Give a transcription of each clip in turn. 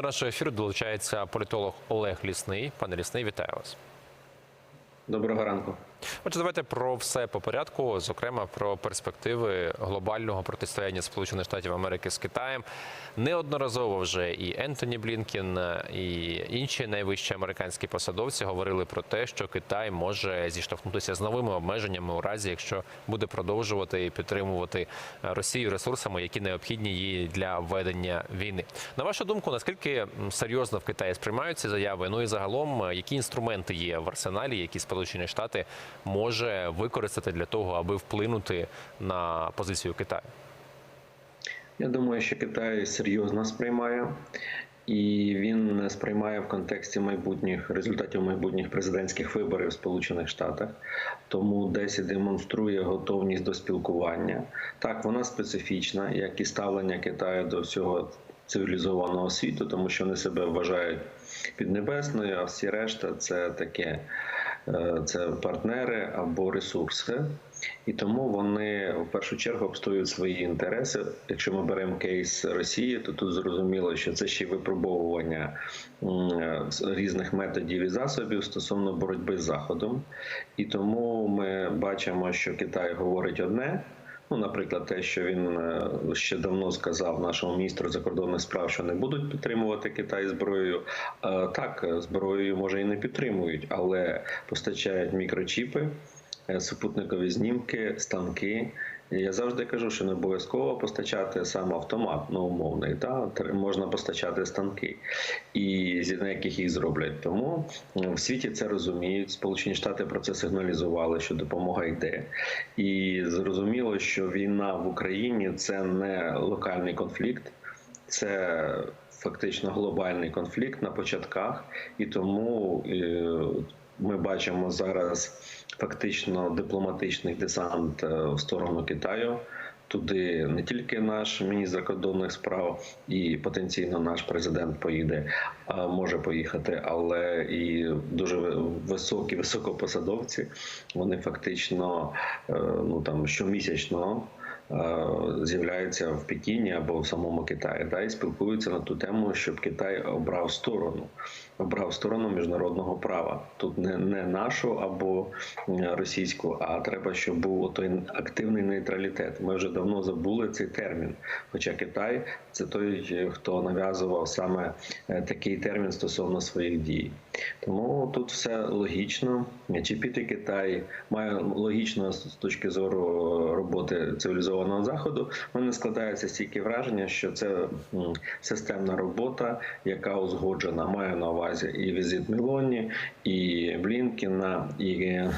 До нашого ефіру долучається політолог Олег Лісний. Пане Лісний, вітаю вас. Доброго ранку. Отже, давайте про все по порядку, зокрема про перспективи глобального протистояння Сполучених Штатів Америки з Китаєм. Неодноразово вже і Ентоні Блінкін, і інші найвищі американські посадовці говорили про те, що Китай може зіштовхнутися з новими обмеженнями у разі, якщо буде продовжувати і підтримувати Росію ресурсами, які необхідні їй для ведення війни. На вашу думку, наскільки серйозно в Китаї сприймають ці заяви? Ну і загалом, е, які інструменти є в арсеналі, які Сполучені Штати може використати для того, аби вплинути на позицію Китаю? Я думаю, що Китай серйозно сприймає, і він сприймає в контексті майбутніх результатів майбутніх президентських виборів в Сполучених Штатах, тому десь демонструє готовність до спілкування. Так, вона специфічна, як і ставлення Китаю до всього цивілізованого світу, тому що вони себе вважають піднебесною, а всі решта це таке. Е, Це партнери або ресурси, і тому вони в першу чергу обстоюють свої інтереси. Якщо ми беремо кейс Росії, то тут зрозуміло, що це ще випробовування різних методів і засобів стосовно боротьби з заходом. І тому ми бачимо, що Китай говорить одне. Ну, наприклад, те, що він е, ще давно сказав нашому міністру закордонних справ, що не будуть підтримувати Китай зброєю. Е, Так, зброєю може і не підтримують, але постачають мікрочіпи, е, супутникові знімки, станки. Я завжди кажу, що не обов'язково постачати сам автомат, ну умовний, та можна постачати станки, і на яких їх зроблять. Тому в світі це розуміють. Сполучені Штати про це сигналізували, що допомога йде. І зрозуміло, що війна в Україні це не локальний конфлікт, це фактично глобальний конфлікт на початках, і тому е, ми бачимо зараз фактично дипломатичний десант е, в сторону Китаю. Туди не тільки наш міністр закордонних справ і потенційно наш президент поїде, а може поїхати, але і дуже високі високопосадовці. Вони фактично е, ну там щомісячно е, з'являються в Пекіні або в самому Китаї, да, і спілкуються на ту тему, щоб Китай обрав сторону, обрав сторону міжнародного права. Тут не, не нашу або російську, а треба, щоб був той активний нейтралітет. Ми вже давно забули цей термін. Хоча Китай це той, хто нав'язував саме е, такий термін стосовно своїх дій. Тому тут все логічно. Чи піти Китай має логічно з точки зору роботи цивілізованого заходу. В мене складається стільки враження, що це системна робота, яка узгоджена. Маю на увазі і візит Мілоні, і Блінкіна, і е,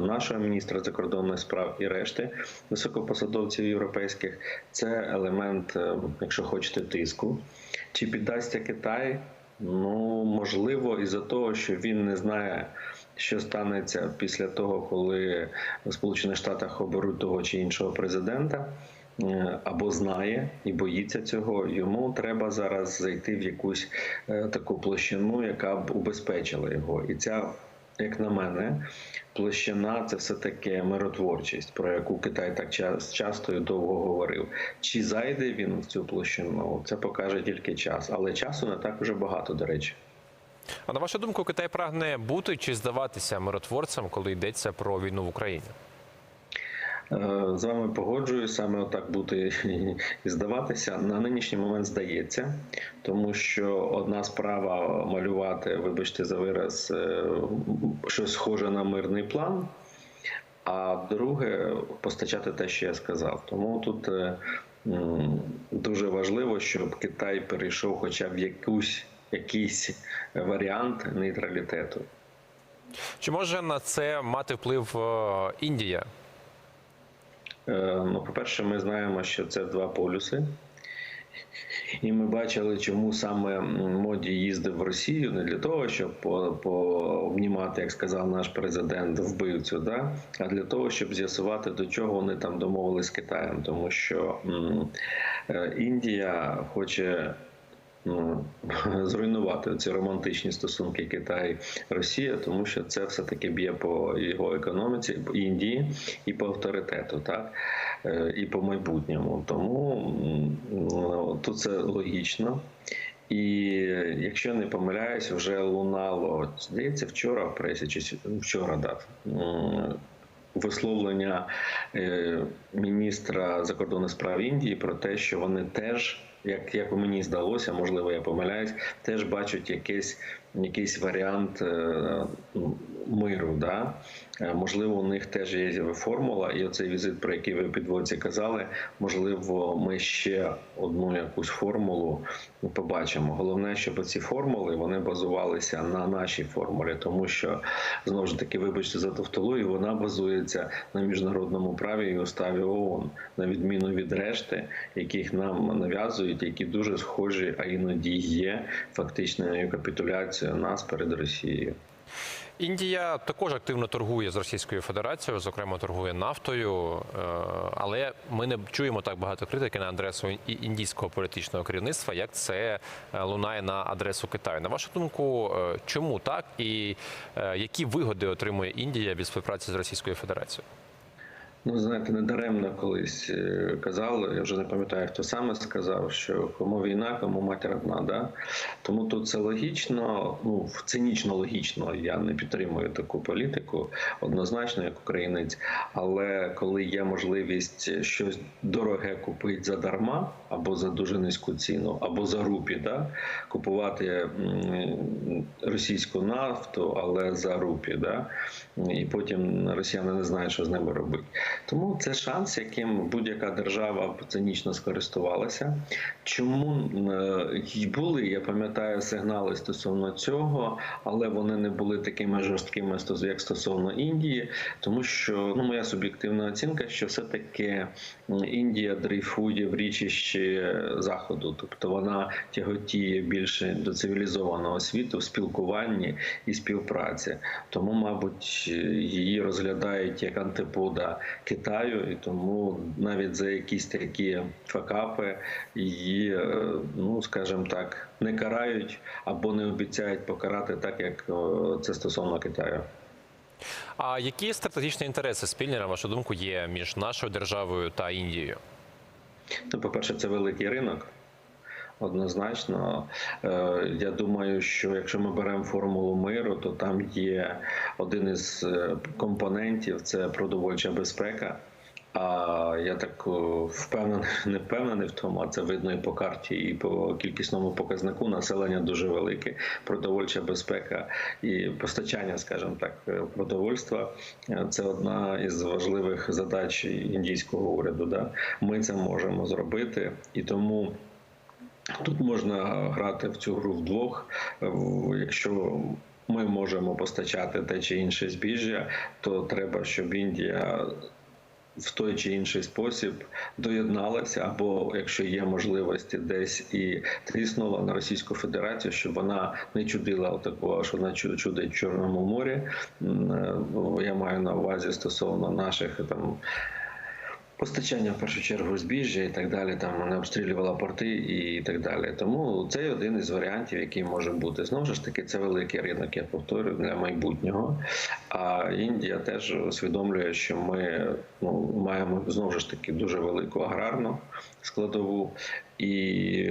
нашого міністра закордонних справ, і решти високопосадовців європейських. Це елемент, е, якщо хочете, тиску. Чи піддасться Китай? Ну можливо, із-за того, що він не знає. Що станеться після того, коли в Сполучених Штатах оберуть того чи іншого президента, або знає і боїться цього, йому треба зараз зайти в якусь е, таку площину, яка б убезпечила його. І ця, як на мене, площина це все таки миротворчість, про яку Китай так часто і довго говорив. Чи зайде він в цю площину? Це покаже тільки час, але часу не так уже багато, до речі. А на вашу думку, Китай прагне бути чи здаватися миротворцем, коли йдеться про війну в Україні? Е, З вами погоджуюсь, саме отак бути і здаватися. На нинішній момент здається, тому що одна справа малювати, вибачте за вираз, е, щось схоже на мирний план. А друге постачати те, що я сказав. Тому тут е, дуже важливо, щоб Китай перейшов хоча б якусь якийсь варіант нейтралітету. Чи може на це мати вплив Індія? Е, Ну, по-перше, ми знаємо, що це два полюси. І ми бачили, чому саме моді їздив в Росію не для того, щоб пообнімати, як сказав наш президент, вбивцю, да? а для того, щоб з'ясувати, до чого вони там домовились з Китаєм. Тому що е, Індія хоче ну, зруйнувати ці романтичні стосунки Китай-Росія, тому що це все таки б'є по його економіці, по Індії і по авторитету, так е, і по майбутньому. Тому ну, тут це логічно. І якщо не помиляюсь, вже лунало здається вчора в пресі, чи вчора дав висловлення е, міністра закордонних справ Індії про те, що вони теж, як, як мені здалося, можливо, я помиляюсь, теж бачать якийсь, якийсь варіант е, ну, миру. Да? Е, Можливо, у них теж є формула, і оцей візит, про який ви підводці казали, можливо, ми ще одну якусь формулу побачимо. Головне, щоб ці формули вони базувалися на нашій формулі, тому що знову ж таки, вибачте за тавтологію, вона базується на міжнародному праві і уставі ООН, на відміну від решти, яких нам нав'язують, які дуже схожі, а іноді є фактичною капітуляцією нас перед Росією. Індія також активно торгує з Російською Федерацією, зокрема торгує нафтою, е, але ми не чуємо так багато критики на адресу індійського політичного керівництва, як це е, лунає на адресу Китаю. На вашу думку, е, чому так і які вигоди отримує Індія від співпраці з Російською Федерацією? Ну, знаєте, недаремно колись е, казали, я вже не пам'ятаю, хто саме сказав, що кому війна, кому матір одна. Да? Тому тут це логічно, ну цинічно логічно. Я не підтримую таку політику однозначно, як українець. Але коли є можливість щось дороге купити задарма, або за дуже низьку ціну, або за рупі, да? купувати російську нафту, але за рупі, да? і потім росіяни не знають, що з ними робити. Тому це шанс, яким будь-яка держава цинічно скористувалася. Чому е, були, я пам'ятаю, сигнали стосовно цього, але вони не були такими жорсткими, як стосовно Індії, тому що ну, моя суб'єктивна оцінка, що все-таки Індія дрейфує в річищі заходу, тобто вона тяготіє більше до цивілізованого світу в спілкуванні і співпраці. Тому, мабуть, її розглядають як антипода Китаю, і тому навіть за якісь такі факапи її, е, ну скажімо так, не карають або не обіцяють покарати так, як е, це стосовно Китаю. А які стратегічні інтереси спільні, на вашу думку, є між нашою державою та Індією? Ну, по-перше, це великий ринок. Однозначно, Е, я думаю, що якщо ми беремо формулу миру, то там є один із е, компонентів це продовольча безпека. А я так е, впевнений, не впевнений в тому, а це видно і по карті, і по кількісному показнику населення дуже велике. Продовольча безпека і постачання, скажімо так, е, продовольства е, це одна із важливих задач індійського уряду. Да? Ми це можемо зробити, і тому. Тут можна грати в цю гру вдвох. Якщо ми можемо постачати те чи інше збіжжя, то треба, щоб Індія в той чи інший спосіб доєдналася, або якщо є можливості, десь і тріснула на Російську Федерацію, щоб вона не чудила такого, що вона чу- чудить в Чорному морі. Е, ну, Я маю на увазі стосовно наших там. Постачання в першу чергу збіжжя і так далі, там не обстрілювала порти і так далі. Тому це один із варіантів, який може бути. Знову ж таки, це великий ринок, я повторюю, для майбутнього. А Індія теж усвідомлює, що ми ну, маємо знову ж таки дуже велику аграрну складову. І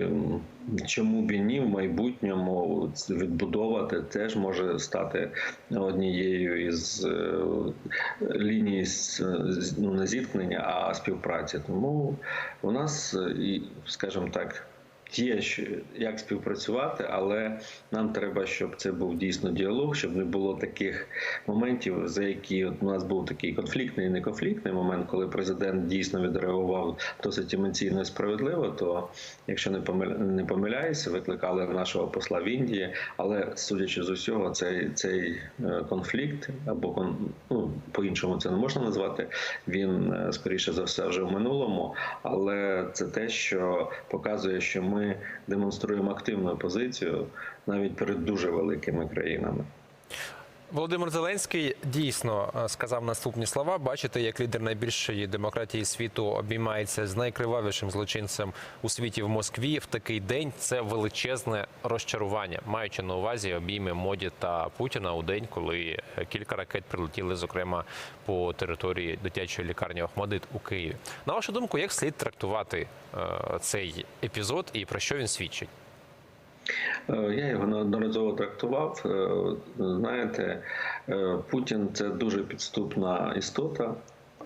чому б і ні в майбутньому відбудовувати теж може стати однією із е, ліній ну, не зіткнення, а співпраці. Тому у нас, е, скажімо так, є як співпрацювати, але нам треба, щоб це був дійсно діалог, щоб не було таких моментів, за які от у нас був такий конфліктний і неконфліктний момент, коли президент дійсно відреагував досить емоційно і справедливо. То, якщо не не помиляюся, викликали нашого посла в Індії, але судячи з усього, цей, цей е, конфлікт або ну, по-іншому це не можна назвати. Він е, скоріше за все вже в минулому, але це те, що показує, що ми демонструємо активну позицію навіть перед дуже великими країнами. Володимир Зеленський дійсно е, сказав наступні слова. Бачите, як лідер найбільшої демократії світу обіймається з найкривавішим злочинцем у світі в Москві. В такий день це величезне розчарування, маючи на увазі обійми моді та Путіна у день, коли кілька ракет прилетіли, зокрема по території дитячої лікарні Охмадит у Києві. На вашу думку, як слід трактувати е, цей епізод і про що він свідчить? Е, Я його неодноразово трактував. Е, Знаєте, е, Путін це дуже підступна істота.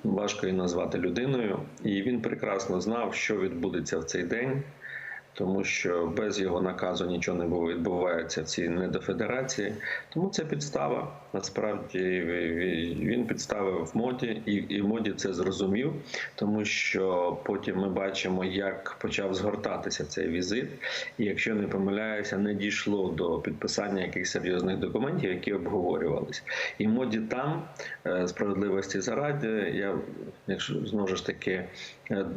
Важко її назвати людиною, і він прекрасно знав, що відбудеться в цей день, тому що без його наказу нічого не було відбувається в цій недофедерації. Тому це підстава. Насправді він підставив в моді, і, і моді це зрозумів, тому що потім ми бачимо, як почав згортатися цей візит. І якщо не помиляюся, не дійшло до підписання якихось серйозних документів, які обговорювались. І моді там е, справедливості заради. Я якщо знову ж таки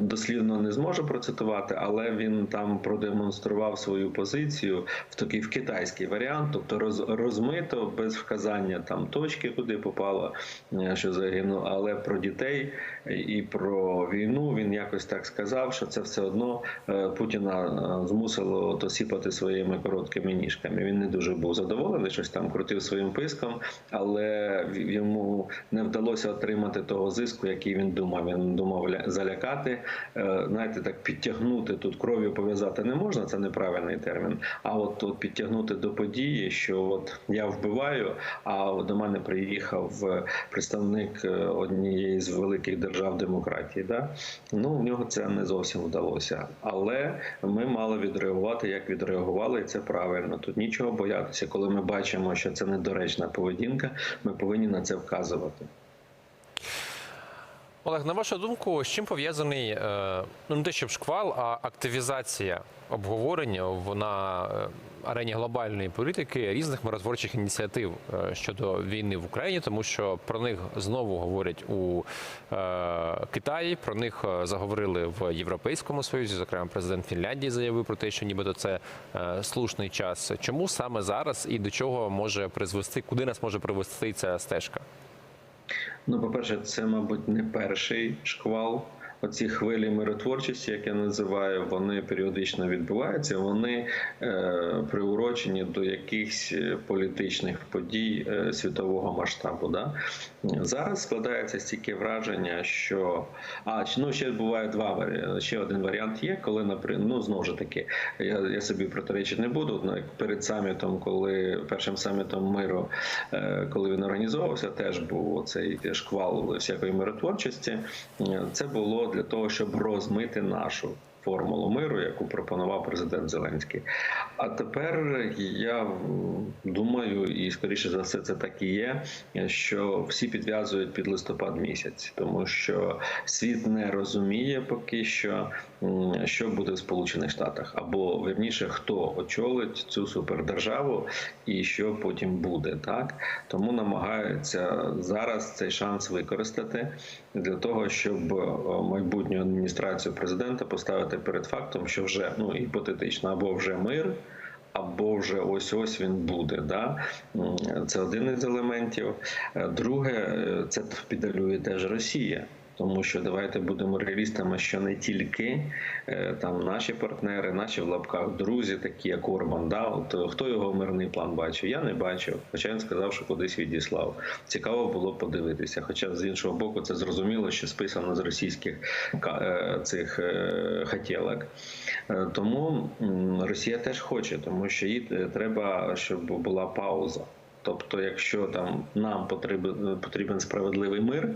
дослівно не зможу процитувати, але він там продемонстрував свою позицію в такий в китайський варіант, тобто роз, розмито без вказання там точки, куди попало, е, що загинуло, але про дітей і про війну він якось так сказав, що це все одно е, Путіна е, змусило то сіпати своїми короткими ніжками. Він не дуже був задоволений, щось там крутив своїм писком, але йому не вдалося отримати того зиску, який він думав. Він думав ля- залякати, е, знаєте, так підтягнути тут кров'ю пов'язати не можна, це неправильний термін. А от тут підтягнути до події, що от я вбиваю, а до мене приїхав е, представник е, однієї з великих держав демократії. Да? Ну в нього це не зовсім вдалося. Але ми мали відреагувати, як відреагували, і це правильно. Тут нічого боятися. Коли ми бачимо, що це недоречна поведінка, ми повинні на це вказувати. Олег, на вашу думку, з чим пов'язаний е, ну не те, щоб шквал, а активізація обговорення на е, арені глобальної політики різних миротворчих ініціатив е, щодо війни в Україні, тому що про них знову говорять у Китаї, про них заговорили в Європейському Союзі. Зокрема, президент Фінляндії заявив про те, що нібито це слушний час. Чому саме зараз і до чого може призвести, куди нас може привести ця стежка? Ну, по-перше, це, мабуть, не перший шквал. Оці хвилі миротворчості, як я називаю, вони періодично відбуваються. Вони е, приурочені до якихось е, політичних подій е, світового масштабу. Да? Зараз складається стільки враження, що а ну ще буває два варіанти. Ще один варіант є, коли наприклад, ну знову ж таки, я, я собі протиречити не буду. Ну, перед самітом, коли першим самітом миру, коли він організовувався, теж був цей шквал всякої миротворчості. Це було для того, щоб розмити нашу. Формулу миру, яку пропонував президент Зеленський. А тепер я думаю, і скоріше за все, це так і є, що всі підв'язують під листопад місяць, тому що світ не розуміє поки що, що буде в Сполучених Штатах, або верніше, хто очолить цю супердержаву і що потім буде. Так тому намагаються зараз цей шанс використати для того, щоб е, майбутню адміністрацію президента поставити перед фактом, що вже ну гіпотетично або вже мир. Або вже ось ось він буде. Да? Це один із елементів. Е, Друге, е, це підалює теж Росія. Тому що давайте будемо реалістами, що не тільки е, там наші партнери, наші в лапках друзі, такі як Орбан. Да? От е, хто його мирний план бачив? Я не бачив. Хоча він сказав, що кудись відіслав. Цікаво було подивитися. Хоча з іншого боку, це зрозуміло, що списано з російських е, цих хотілок. Тому Росія теж хоче, тому що їй треба, щоб була пауза. Тобто, якщо там нам потрібен потрібен справедливий мир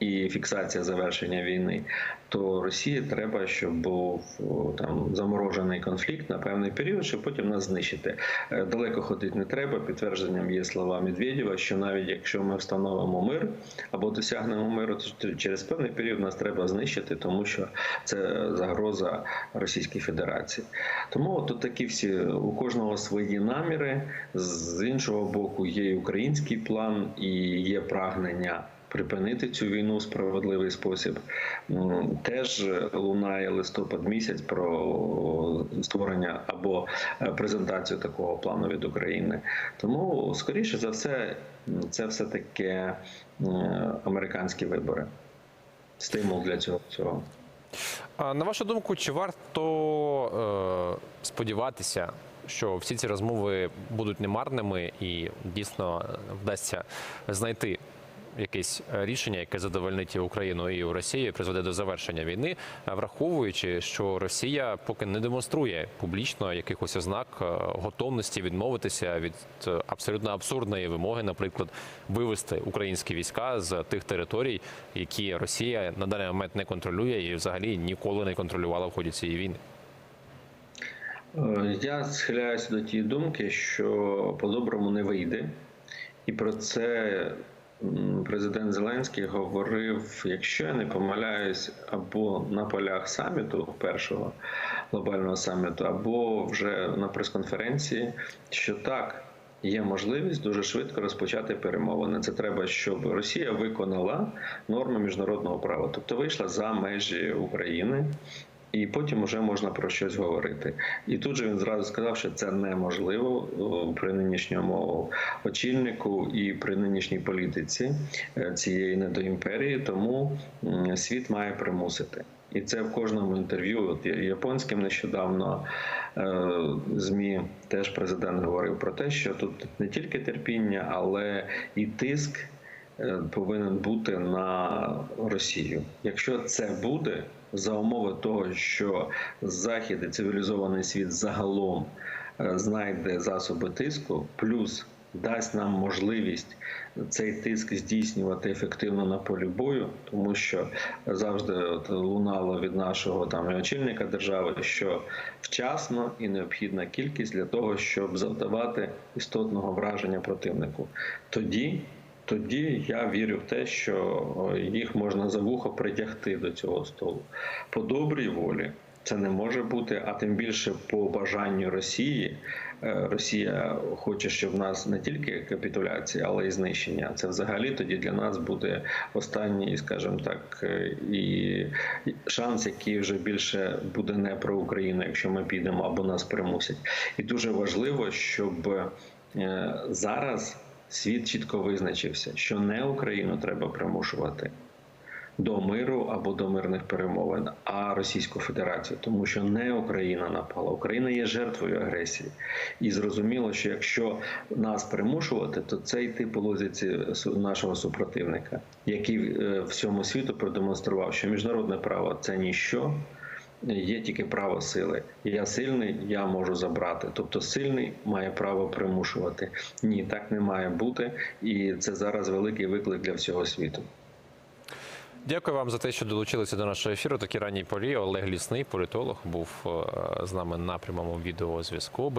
і, фіксація завершення війни, то Росії треба, щоб був там заморожений конфлікт на певний період, щоб потім нас знищити. Е, Далеко ходити не треба. Підтвердженням є слова Медведєва, що навіть якщо ми встановимо мир або досягнемо миру, то через певний період нас треба знищити, тому що це загроза Російській Федерації. Тому тут такі всі у кожного свої наміри. З іншого боку, є і український план і є прагнення. Припинити цю війну в справедливий спосіб теж лунає листопад місяць про створення або е, презентацію такого плану від України. Тому, скоріше за все, це все таки американські вибори. Стимул для цього всього. На вашу думку, чи варто е, сподіватися, що всі ці розмови будуть немарними і дійсно вдасться знайти якесь е, рішення, яке задовольнить Україну і Росію, призведе до завершення війни, е, враховуючи, що Росія поки не демонструє публічно якихось ознак е, готовності відмовитися від абсолютно абсурдної вимоги, наприклад, вивести українські війська з тих територій, які Росія на даний момент не контролює і взагалі ніколи не контролювала в ході цієї війни. Я схиляюся до тієї думки, що по-доброму не вийде, і про це президент Зеленський говорив, якщо я не помиляюсь, або на полях саміту першого глобального саміту, або вже на прес-конференції, що так. Є можливість дуже швидко розпочати перемовини. Це треба, щоб Росія виконала норми міжнародного права, тобто вийшла за межі України, і потім вже можна про щось говорити. І тут же він зразу сказав, що це неможливо при нинішньому очільнику і при нинішній політиці е, цієї недоімперії, тому світ має примусити. І це в кожному інтерв'ю, от японським нещодавно е, змі теж президент говорив про те, що тут не тільки терпіння, але і тиск е, повинен бути на Росію. Якщо це буде за умови того, що Захід і цивілізований світ загалом е, знайде засоби тиску, плюс дасть нам можливість цей тиск здійснювати ефективно на полі бою, тому що завжди от лунало від нашого там очільника держави, що вчасно і необхідна кількість для того, щоб завдавати істотного враження противнику. Тоді тоді я вірю в те, що їх можна за вухо притягти до цього столу. По добрій волі це не може бути, а тим більше по бажанню Росії. Е, Росія хоче, щоб в нас не тільки капітуляція, але й знищення. Це взагалі тоді для нас буде останній, скажімо так, е, і шанс, який вже більше буде не про Україну, якщо ми підемо або нас примусять. І дуже важливо, щоб е, зараз світ чітко визначився, що не Україну треба примушувати до миру або до мирних перемовин, а Російську Федерацію, тому що не Україна напала. Україна є жертвою агресії, і зрозуміло, що якщо нас примушувати, то це йти по лозіці нашого супротивника, який е, всьому світу продемонстрував, що міжнародне право це ніщо. Є тільки право сили. Я сильний, я можу забрати. Тобто сильний має право примушувати. Ні, так не має бути, і це зараз великий виклик для всього світу. Дякую вам за те, що долучилися до нашого ефіру. Такі ранній порі. Олег Лісний, політолог, був е, з нами на прямому відеозв'язку.